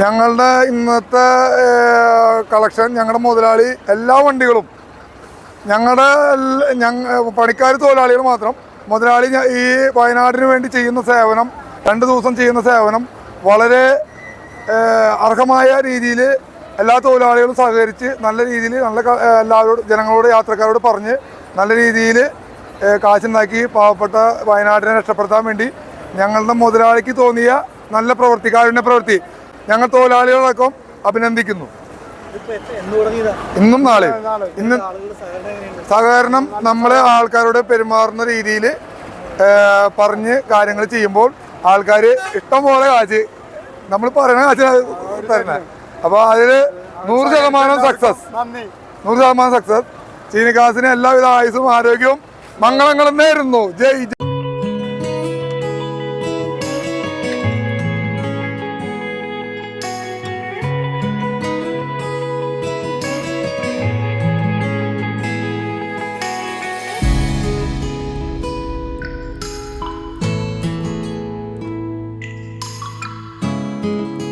ഞങ്ങളുടെ ഇന്നത്തെ കളക്ഷൻ ഞങ്ങളുടെ മുതലാളി എല്ലാ വണ്ടികളും ഞങ്ങളുടെ ഞങ്ങ പണിക്കാർ തൊഴിലാളികൾ മാത്രം മുതലാളി ഈ വയനാടിന് വേണ്ടി ചെയ്യുന്ന സേവനം രണ്ട് ദിവസം ചെയ്യുന്ന സേവനം വളരെ അർഹമായ രീതിയിൽ എല്ലാ തൊഴിലാളികളും സഹകരിച്ച് നല്ല രീതിയിൽ നല്ല എല്ലാവരോടും ജനങ്ങളോട് യാത്രക്കാരോട് പറഞ്ഞ് നല്ല രീതിയിൽ കാശുണ്ടാക്കി പാവപ്പെട്ട വയനാടിനെ രക്ഷപ്പെടുത്താൻ വേണ്ടി ഞങ്ങളുടെ മുതലാളിക്ക് തോന്നിയ നല്ല പ്രവൃത്തി കാരുണ്യ പ്രവൃത്തി ഞങ്ങൾ തൊഴിലാളികളടക്കം അഭിനന്ദിക്കുന്നു. ഇന്നും നാളെ. ഇന്ന് സഹകരണം നമ്മളെ ആൾക്കാരോട് പെരുമാറുന്ന രീതിയിൽ പറഞ്ഞ് കാര്യങ്ങൾ ചെയ്യുമ്പോൾ ആൾക്കാർ ഇഷ്ടം പോലെ കാശ് നമ്മൾ പറയുന്ന കാശ് തരണേ അപ്പോൾ അതിൽ നൂറ് ശതമാനം സക്സസ് നൂറ് ശതമാനം സക്സസ് ചീനിക്കാസിന് എല്ലാവിധ ആയുസും ആരോഗ്യവും മംഗളങ്ങളും നേരുന്നു. ജയ് ജയ് ജയ് ും